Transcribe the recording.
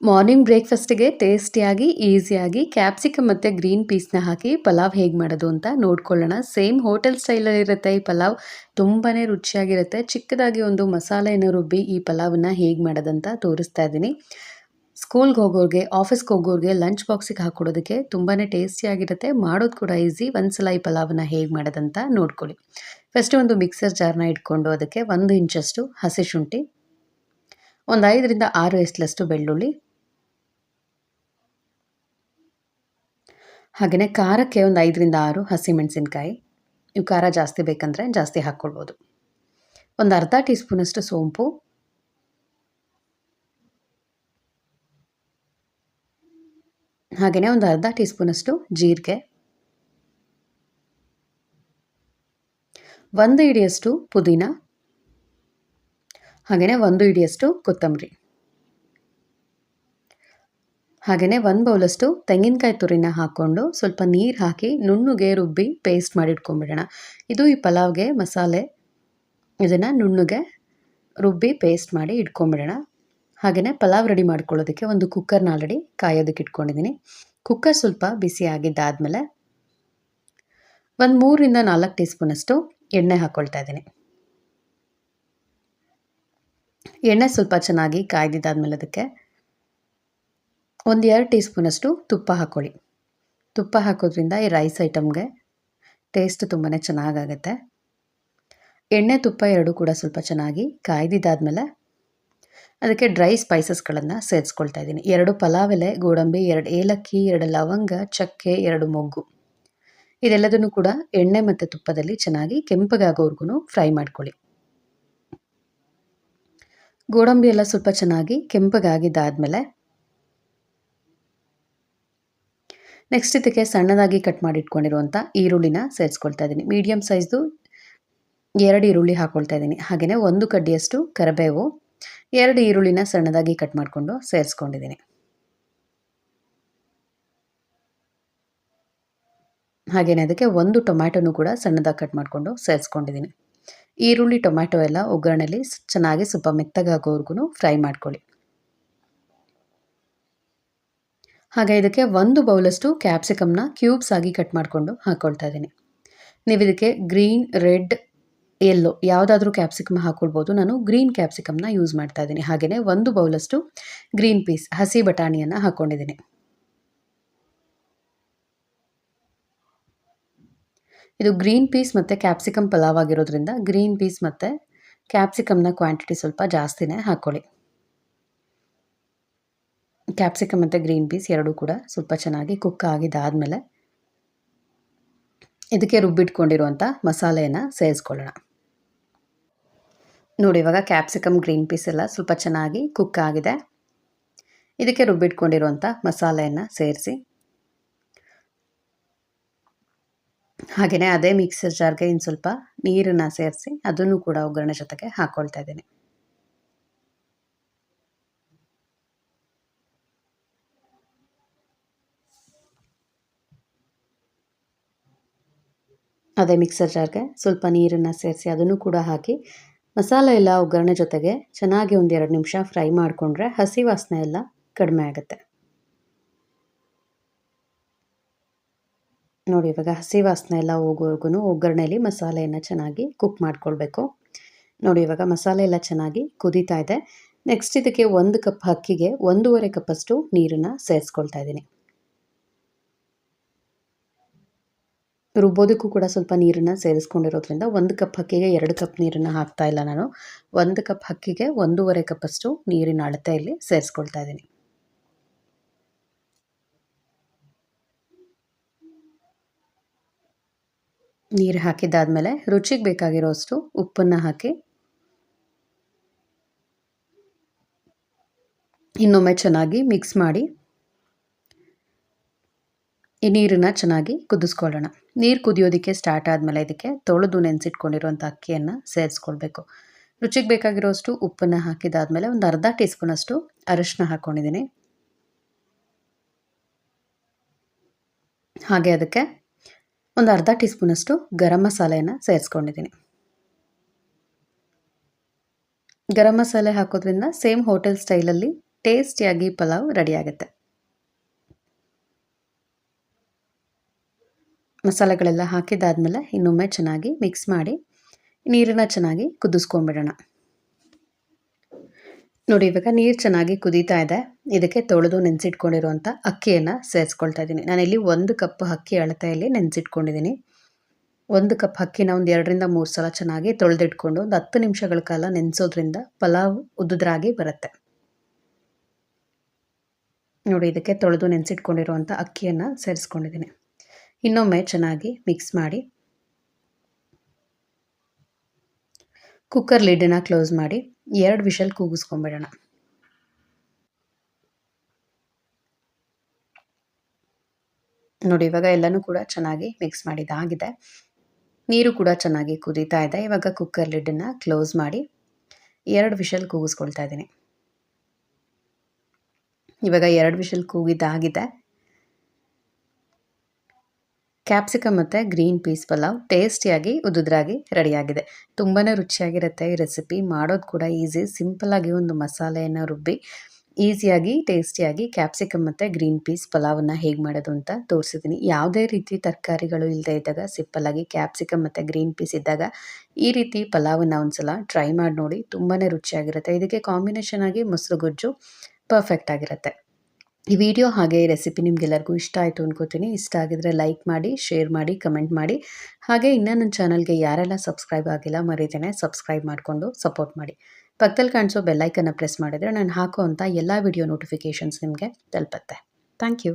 Morning ಬ್ರೇಕ್ಫಾಸ್ಟ್ಗೆ ಟೇಸ್ಟಿಯಾಗಿ ಈಸಿಯಾಗಿ capsicum ಮತ್ತು ಗ್ರೀನ್ ಪೀಸ್ನ ಹಾಕಿ ಪಲಾವ್ ಹೇಗೆ ಮಾಡೋದು ಅಂತ ನೋಡ್ಕೊಳ್ಳೋಣ. ಸೇಮ್ ಹೋಟೆಲ್ ಸ್ಟೈಲಲ್ಲಿರುತ್ತೆ ಈ ಪಲಾವ್. ತುಂಬಾ ರುಚಿಯಾಗಿರುತ್ತೆ. ಚಿಕ್ಕದಾಗಿ ಒಂದು ಮಸಾಲೆಯನ್ನು ರುಬ್ಬಿ ಈ ಪಲಾವನ್ನ ಹೇಗೆ ಮಾಡೋದಂತ ತೋರಿಸ್ತಾ ಇದ್ದೀನಿ. ಸ್ಕೂಲ್ಗೆ ಹೋಗೋರಿಗೆ ಆಫೀಸ್ಗೆ ಹೋಗೋರಿಗೆ ಲಂಚ್ ಬಾಕ್ಸಿಗೆ ಹಾಕ್ಕೊಡೋದಕ್ಕೆ ತುಂಬಾ ಟೇಸ್ಟಿಯಾಗಿರುತ್ತೆ ಮಾಡೋದು ಕೂಡ ಈಸಿ ಒಂದ್ಸಲ ಈ ಪಲಾವನ್ನ ಹೇಗೆ ಮಾಡೋದಂತ ನೋಡ್ಕೊಳ್ಳಿ. ಫಸ್ಟ್ ಒಂದು ಮಿಕ್ಸರ್ ಜಾರ್ನ ಇಟ್ಕೊಂಡು ಅದಕ್ಕೆ ಒಂದು ಇಂಚಷ್ಟು ಹಸಿ ಶುಂಠಿ, ಒಂದು ಐದರಿಂದ ಆರು ಎಸ್ಲಷ್ಟು ಬೆಳ್ಳುಳ್ಳಿ ಹಾಗೆಯೇ ಖಾರಕ್ಕೆ ಒಂದು ಐದರಿಂದ ಆರು ಹಸಿಮೆಣಸಿನ್ಕಾಯಿ ನೀವು ಖಾರ ಜಾಸ್ತಿ ಬೇಕಂದರೆ ಜಾಸ್ತಿ ಹಾಕ್ಕೊಳ್ಬೋದು. ಒಂದು ಅರ್ಧ ಟೀ ಸ್ಪೂನಷ್ಟು ಸೋಂಪು. ಹಾಗೆಯೇ ಒಂದು ಅರ್ಧ ಟೀ ಸ್ಪೂನಷ್ಟು ಜೀರಿಗೆ. ಒಂದು ಇಡಿಯಷ್ಟು ಪುದೀನ. ಹಾಗೆಯೇ ಒಂದು ಇಡಿಯಷ್ಟು ಕೊತ್ತಂಬರಿ. ಹಾಗೆಯೇ ಒಂದು ಬೌಲಷ್ಟು ತೆಂಗಿನಕಾಯಿ ತುರಿನ ಹಾಕ್ಕೊಂಡು ಸ್ವಲ್ಪ ನೀರು ಹಾಕಿ ನುಣ್ಣಗೆ ರುಬ್ಬಿ ಪೇಸ್ಟ್ ಮಾಡಿ ಇಟ್ಕೊಂಡ್ಬಿಡೋಣ ಇದು ಈ ಪಲಾವ್ಗೆ ಮಸಾಲೆ. ಇದನ್ನು ನುಣ್ಣಗೆ ರುಬ್ಬಿ ಪೇಸ್ಟ್ ಮಾಡಿ ಇಟ್ಕೊಂಡ್ಬಿಡೋಣ. ಹಾಗೆಯೇ ಪಲಾವ್ ರೆಡಿ ಮಾಡ್ಕೊಳ್ಳೋದಕ್ಕೆ ಒಂದು ಕುಕ್ಕರ್ನ ಆಲ್ರೆಡಿ ಕಾಯೋದಕ್ಕೆ ಇಟ್ಕೊಂಡಿದ್ದೀನಿ. ಕುಕ್ಕರ್ ಸ್ವಲ್ಪ ಬಿಸಿ ಆಗಿದ್ದಾದಮೇಲೆ ಒಂದು ಮೂರರಿಂದ ನಾಲ್ಕು ಟೀ ಸ್ಪೂನಷ್ಟು ಎಣ್ಣೆ ಹಾಕ್ಕೊಳ್ತಾ ಇದ್ದೀನಿ. ಎಣ್ಣೆ ಸ್ವಲ್ಪ ಚೆನ್ನಾಗಿ ಕಾಯ್ದಿದ್ದಾದ್ಮೇಲೆ ಅದಕ್ಕೆ ಒಂದು ಎರಡು ಟೀ ಸ್ಪೂನಷ್ಟು ತುಪ್ಪ ಹಾಕ್ಕೊಳ್ಳಿ. ತುಪ್ಪ ಹಾಕೋದ್ರಿಂದ ಈ ರೈಸ್ ಐಟಮ್ಗೆ ಟೇಸ್ಟ್ ತುಂಬಾ ಚೆನ್ನಾಗಾಗತ್ತೆ. ಎಣ್ಣೆ, ತುಪ್ಪ ಎರಡೂ ಕೂಡ ಸ್ವಲ್ಪ ಚೆನ್ನಾಗಿ ಕಾಯ್ದಿದ್ದಾದಮೇಲೆ ಅದಕ್ಕೆ ಡ್ರೈ ಸ್ಪೈಸಸ್ಗಳನ್ನು ಸೇರಿಸ್ಕೊಳ್ತಾ ಇದ್ದೀನಿ. ಎರಡು ಪಲಾವ್ ಎಲೆ, ಗೋಡಂಬಿ, ಎರಡು ಏಲಕ್ಕಿ, ಎರಡು ಲವಂಗ, ಚಕ್ಕೆ, ಎರಡು ಮೊಗ್ಗು. ಇದೆಲ್ಲದನ್ನು ಕೂಡ ಎಣ್ಣೆ ಮತ್ತು ತುಪ್ಪದಲ್ಲಿ ಚೆನ್ನಾಗಿ ಕೆಂಪಗಾಗೋವರೆಗೂ ಫ್ರೈ ಮಾಡ್ಕೊಳ್ಳಿ. ಗೋಡಂಬಿ ಎಲ್ಲ ಸ್ವಲ್ಪ ಚೆನ್ನಾಗಿ ಕೆಂಪಗಾಗಿದ್ದಾದಮೇಲೆ ನೆಕ್ಸ್ಟ್ ಇದಕ್ಕೆ ಸಣ್ಣದಾಗಿ ಕಟ್ ಮಾಡಿ ಇಟ್ಕೊಂಡಿರುವಂಥ ಈರುಳ್ಳಿನ ಸೇರಿಸ್ಕೊಳ್ತಾ ಇದ್ದೀನಿ. ಮೀಡಿಯಮ್ ಸೈಜ್ದು ಎರಡು ಈರುಳ್ಳಿ ಹಾಕ್ಕೊಳ್ತಾ ಇದ್ದೀನಿ. ಹಾಗೆಯೇ ಒಂದು ಕಡ್ಡಿಯಷ್ಟು ಕರಿಬೇವು, ಎರಡು ಈರುಳ್ಳಿನ ಸಣ್ಣದಾಗಿ ಕಟ್ ಮಾಡಿಕೊಂಡು ಸೇರಿಸ್ಕೊಂಡಿದ್ದೀನಿ. ಹಾಗೆಯೇ ಅದಕ್ಕೆ ಒಂದು ಟೊಮ್ಯಾಟೋನು ಕೂಡ ಸಣ್ಣದಾಗಿ ಕಟ್ ಮಾಡಿಕೊಂಡು ಸೇರಿಸ್ಕೊಂಡಿದ್ದೀನಿ. ಈರುಳ್ಳಿ, ಟೊಮ್ಯಾಟೊ ಎಲ್ಲ ಒಗ್ಗರಣೆಲಿ ಚೆನ್ನಾಗಿ ಸ್ವಲ್ಪ ಮೆತ್ತಗಾಗೋವರೆಗೂ ಫ್ರೈ ಮಾಡ್ಕೊಳ್ಳಿ. ಹಾಗೆ ಇದಕ್ಕೆ ಒಂದು ಬೌಲಷ್ಟು ಕ್ಯಾಪ್ಸಿಕಮ್ನ ಕ್ಯೂಬ್ಸ್ ಆಗಿ ಕಟ್ ಮಾಡಿಕೊಂಡು ಹಾಕ್ಕೊಳ್ತಾ ಇದ್ದೀನಿ. ನೀವು ಇದಕ್ಕೆ ಗ್ರೀನ್, ರೆಡ್ ಎಲ್ಲೋ ಯಾವುದಾದ್ರೂ ಕ್ಯಾಪ್ಸಿಕಮ್ ಹಾಕ್ಕೊಳ್ಬೋದು ನಾನು ಗ್ರೀನ್ ಕ್ಯಾಪ್ಸಿಕಮ್ನ ಯೂಸ್ ಮಾಡ್ತಾ ಇದ್ದೀನಿ. ಹಾಗೆಯೇ ಒಂದು ಬೌಲಷ್ಟು ಗ್ರೀನ್ ಪೀಸ್, ಹಸಿ ಬಟಾಣಿಯನ್ನು ಹಾಕ್ಕೊಂಡಿದ್ದೀನಿ ಇದು ಗ್ರೀನ್ ಪೀಸ್ ಮತ್ತು ಕ್ಯಾಪ್ಸಿಕಮ್ ಪಲಾವ್ ಆಗಿರೋದ್ರಿಂದ ಗ್ರೀನ್ ಪೀಸ್ ಮತ್ತು ಕ್ಯಾಪ್ಸಿಕಮ್ನ ಕ್ವಾಂಟಿಟಿ ಸ್ವಲ್ಪ ಜಾಸ್ತಿನೇ ಹಾಕ್ಕೊಳ್ಳಿ ಕ್ಯಾಪ್ಸಿಕಮ್ ಮತ್ತು ಗ್ರೀನ್ ಪೀಸ್ ಎರಡೂ ಕೂಡ ಸ್ವಲ್ಪ ಚೆನ್ನಾಗಿ ಕುಕ್ ಆಗಿದ್ದಾದಮೇಲೆ ಇದಕ್ಕೆ ರುಬ್ಬಿಟ್ಕೊಂಡಿರುವಂಥ ಮಸಾಲೆಯನ್ನು ಸೇರಿಸ್ಕೊಳ್ಳೋಣ. ನೋಡಿ, ಇವಾಗ ಕ್ಯಾಪ್ಸಿಕಮ್, ಗ್ರೀನ್ ಪೀಸ್ ಎಲ್ಲ ಸ್ವಲ್ಪ ಚೆನ್ನಾಗಿ ಕುಕ್ ಆಗಿದೆ. ಇದಕ್ಕೆ ರುಬ್ಬಿಟ್ಕೊಂಡಿರುವಂಥ ಮಸಾಲೆಯನ್ನು ಸೇರಿಸಿ. ಹಾಗೆಯೇ ಅದೇ ಮಿಕ್ಸರ್ ಜಾರ್ಗೆ ಇನ್ನು ಸ್ವಲ್ಪ ನೀರನ್ನು ಸೇರಿಸಿ ಅದನ್ನು ಕೂಡ ಒಗ್ಗರಣೆ ಜೊತೆಗೆ ಹಾಕ್ಕೊಳ್ತಾ ಇದ್ದೀನಿ. ಅದೇ ಮಿಕ್ಸರ್ ಜಾರ್ಗೆ ಸ್ವಲ್ಪ ನೀರನ್ನು ಸೇರಿಸಿ ಅದನ್ನು ಕೂಡ ಹಾಕಿ ಮಸಾಲೆ ಎಲ್ಲ ಒಗ್ಗರಣೆ ಜೊತೆಗೆ ಚೆನ್ನಾಗಿ ಒಂದು ಎರಡು ನಿಮಿಷ ಫ್ರೈ ಮಾಡಿಕೊಂಡ್ರೆ ಹಸಿ ವಾಸನೆ ಎಲ್ಲ ಕಡಿಮೆ ಆಗುತ್ತೆ. ನೋಡಿ ಇವಾಗ ಹಸಿ ವಾಸನೆ ಎಲ್ಲ ಹೋಗೋವರೆಗೂ ಒಗ್ಗರಣೆಯಲ್ಲಿ ಮಸಾಲೆಯನ್ನು ಚೆನ್ನಾಗಿ ಕುಕ್ ಮಾಡ್ಕೊಳ್ಬೇಕು. ನೋಡಿ ಇವಾಗ ಮಸಾಲೆ ಎಲ್ಲ ಚೆನ್ನಾಗಿ ಕುದೀತಾ ಇದೆ. ನೆಕ್ಸ್ಟ್ ಇದಕ್ಕೆ ಒಂದು ಕಪ್ ಅಕ್ಕಿಗೆ ಒಂದೂವರೆ ಕಪ್ಪಷ್ಟು ನೀರನ್ನು ಸೇರಿಸ್ಕೊಳ್ತಾ ಇದ್ದೀನಿ. ರುಬ್ಬೋದಕ್ಕೂ ಕೂಡ ಸ್ವಲ್ಪ ನೀರನ್ನು ಸೇರಿಸ್ಕೊಂಡಿರೋದ್ರಿಂದ ಒಂದು ಕಪ್ ಹಕ್ಕಿಗೆ ಎರಡು ಕಪ್ ನೀರನ್ನು ಹಾಕ್ತಾ ಇಲ್ಲ ನಾನು. ಒಂದು ಕಪ್ ಹಕ್ಕಿಗೆ ಒಂದೂವರೆ ಕಪ್ಪಷ್ಟು ನೀರಿನ ಅಳತೆ ಇಲ್ಲಿ ಸೇರಿಸ್ಕೊಳ್ತಾ ಇದ್ದೀನಿ. ನೀರು ಹಾಕಿದ್ದಾದಮೇಲೆ ರುಚಿಗೆ ಬೇಕಾಗಿರೋಷ್ಟು ಉಪ್ಪನ್ನು ಹಾಕಿ ಇನ್ನೊಮ್ಮೆ ಚೆನ್ನಾಗಿ ಮಿಕ್ಸ್ ಮಾಡಿ ಈ ನೀರನ್ನು ಚೆನ್ನಾಗಿ ಕುದಿಸ್ಕೊಳ್ಳೋಣ. ನೀರು ಕುದಿಯೋದಕ್ಕೆ ಸ್ಟಾರ್ಟ್ ಆದಮೇಲೆ ಇದಕ್ಕೆ ತೊಳೆದು ನೆನೆಸಿಟ್ಕೊಂಡಿರುವಂಥ ಅಕ್ಕಿಯನ್ನು ಸೇರಿಸ್ಕೊಳ್ಬೇಕು. ರುಚಿಗೆ ಬೇಕಾಗಿರೋಷ್ಟು ಉಪ್ಪನ್ನು ಹಾಕಿದಾದಮೇಲೆ ಒಂದು ಅರ್ಧ ಟೀ ಸ್ಪೂನಷ್ಟು ಅರಿಶಿನ ಹಾಕ್ಕೊಂಡಿದ್ದೀನಿ ಹಾಗೆ ಅದಕ್ಕೆ ಒಂದು ಅರ್ಧ ಟೀ ಸ್ಪೂನಷ್ಟು ಗರಂ ಮಸಾಲೆಯನ್ನು ಸೇರಿಸ್ಕೊಂಡಿದ್ದೀನಿ. ಗರಂ ಮಸಾಲೆ ಹಾಕೋದ್ರಿಂದ ಸೇಮ್ ಹೋಟೆಲ್ ಸ್ಟೈಲಲ್ಲಿ ಟೇಸ್ಟಿಯಾಗಿ ಪಲಾವ್ ರೆಡಿ ಆಗುತ್ತೆ. ಮಸಾಲೆಗಳೆಲ್ಲ ಹಾಕಿದ್ದಾದಮೇಲೆ ಇನ್ನೊಮ್ಮೆ ಚೆನ್ನಾಗಿ ಮಿಕ್ಸ್ ಮಾಡಿ, ನೀರನ್ನು ಚೆನ್ನಾಗಿ ಕುದಿಸ್ಕೊಂಬಿಡೋಣ ನೋಡಿ, ಇವಾಗ ನೀರು ಚೆನ್ನಾಗಿ ಕುದೀತಾ ಇದೆ. ಇದಕ್ಕೆ ತೊಳೆದು ನೆನೆಸಿಟ್ಕೊಂಡಿರುವಂಥ ಅಕ್ಕಿಯನ್ನು ಸೇರಿಸ್ಕೊಳ್ತಾ ಇದ್ದೀನಿ ನಾನಿಲ್ಲಿ ಒಂದು ಕಪ್ ಅಕ್ಕಿ ಅಳತೆಯಲ್ಲಿ ನೆನೆಸಿಟ್ಕೊಂಡಿದ್ದೀನಿ ಒಂದು ಕಪ್ ಅಕ್ಕಿನ ಒಂದು ಎರಡರಿಂದ ಮೂರು ಸಲ ಚೆನ್ನಾಗಿ ತೊಳೆದಿಟ್ಕೊಂಡು ಒಂದು ಹತ್ತು ನಿಮಿಷಗಳ ಕಾಲ ನೆನೆಸೋದ್ರಿಂದ ಪಲಾವ್ ಉದ್ದುದ್ರಾಗಿ ಬರುತ್ತೆ. ನೋಡಿ, ಇದಕ್ಕೆ ತೊಳೆದು ನೆನೆಸಿಟ್ಕೊಂಡಿರುವಂಥ ಅಕ್ಕಿಯನ್ನು ಸೇರಿಸ್ಕೊಂಡಿದ್ದೀನಿ ಇನ್ನೊಮ್ಮೆ ಚೆನ್ನಾಗಿ ಮಿಕ್ಸ್ ಮಾಡಿ. ಕುಕ್ಕರ್ ಲಿಡ್ಡನ್ನು ಕ್ಲೋಸ್ ಮಾಡಿ. ಎರಡು ವಿಷಲ್ ಕೂಗಿಸ್ಕೊಂಬಿಡೋಣ. ನೋಡಿ, ಇವಾಗ ಎಲ್ಲನೂ ಕೂಡ ಚೆನ್ನಾಗಿ ಮಿಕ್ಸ್ ಮಾಡಿದಾಗಿದೆ. ನೀರು ಕೂಡ ಚೆನ್ನಾಗಿ ಕುದೀತಾ ಇದೆ. ಇವಾಗ ಕುಕ್ಕರ್ ಲಿಡ್ಡನ್ನು ಕ್ಲೋಸ್ ಮಾಡಿ ಎರಡು ವಿಷಲ್ ಕೂಗಿಸ್ಕೊಳ್ತಾ ಇದ್ದೀನಿ. ಇವಾಗ ಎರಡು ವಿಷಲ್ ಕೂಗಿದ್ದಾಗಿದೆ. ಕ್ಯಾಪ್ಸಿಕಮ್ ಮತ್ತು ಗ್ರೀನ್ ಪೀಸ್ ಪಲಾವ್ ಟೇಸ್ಟಿಯಾಗಿ, ಉದುದ್ರಾಗಿ ರೆಡಿಯಾಗಿದೆ. ತುಂಬಾ ರುಚಿಯಾಗಿರುತ್ತೆ ಈ ರೆಸಿಪಿ. ಮಾಡೋದು ಕೂಡ ಈಸಿ. ಸಿಂಪಲ್ಲಾಗಿ ಒಂದು ಮಸಾಲೆಯನ್ನು ರುಬ್ಬಿ, ಈಸಿಯಾಗಿ, ಟೇಸ್ಟಿಯಾಗಿ ಕ್ಯಾಪ್ಸಿಕಮ್ ಮತ್ತು ಗ್ರೀನ್ ಪೀಸ್ ಪಲಾವನ್ನು ಹೇಗೆ ಮಾಡೋದು ಅಂತ ತೋರಿಸಿದ್ದೀನಿ ಯಾವುದೇ ರೀತಿ ತರಕಾರಿಗಳು ಇಲ್ಲದೆ ಇದ್ದಾಗ ಸಿಂಪಲ್ಲಾಗಿ ಕ್ಯಾಪ್ಸಿಕಮ್ ಮತ್ತು ಗ್ರೀನ್ ಪೀಸ್ ಇದ್ದಾಗ, ಈ ರೀತಿ ಪಲಾವನ್ನು ಒಂದ್ಸಲ ಟ್ರೈ ಮಾಡಿ ನೋಡಿ. ತುಂಬಾ ರುಚಿಯಾಗಿರುತ್ತೆ. ಇದಕ್ಕೆ ಕಾಂಬಿನೇಷನ್ ಆಗಿ ಮೊಸರು ಗೊಜ್ಜು, ಪರ್ಫೆಕ್ಟ್ ಆಗಿರುತ್ತೆ. ಈ ವಿಡಿಯೋ ಹಾಗೆ ರೆಸಿಪಿ ನಿಮಗೆಲ್ಲರಿಗೂ ಇಷ್ಟ ಆಯಿತು ಅನ್ಕೋತೀನಿ. ಇಷ್ಟ ಆಗಿದ್ರೆ ಲೈಕ್ ಮಾಡಿ, ಶೇರ್ ಮಾಡಿ, ಕಮೆಂಟ್ ಮಾಡಿ. ಹಾಗೆ ಇನ್ನೂ ನನ್ನ ಚಾನಲ್ಗೆ ಯಾರೆಲ್ಲ ಸಬ್ಸ್ಕ್ರೈಬ್ ಆಗಿಲ್ಲ ಮರೀತೇನೆ, ಸಬ್ಸ್ಕ್ರೈಬ್ ಮಾಡಿಕೊಂಡು ಸಪೋರ್ಟ್ ಮಾಡಿ. ಪಕ್ಕದಲ್ಲಿ ಕಾಣಿಸೋ ಬೆಲ್ಲೈಕನ್ನು ಪ್ರೆಸ್ ಮಾಡಿದರೆ ನಾನು ಹಾಕೋ ಎಲ್ಲ ವಿಡಿಯೋ ನೋಟಿಫಿಕೇಷನ್ಸ್ ನಿಮಗೆ ತಲುಪತ್ತೆ. Thank you.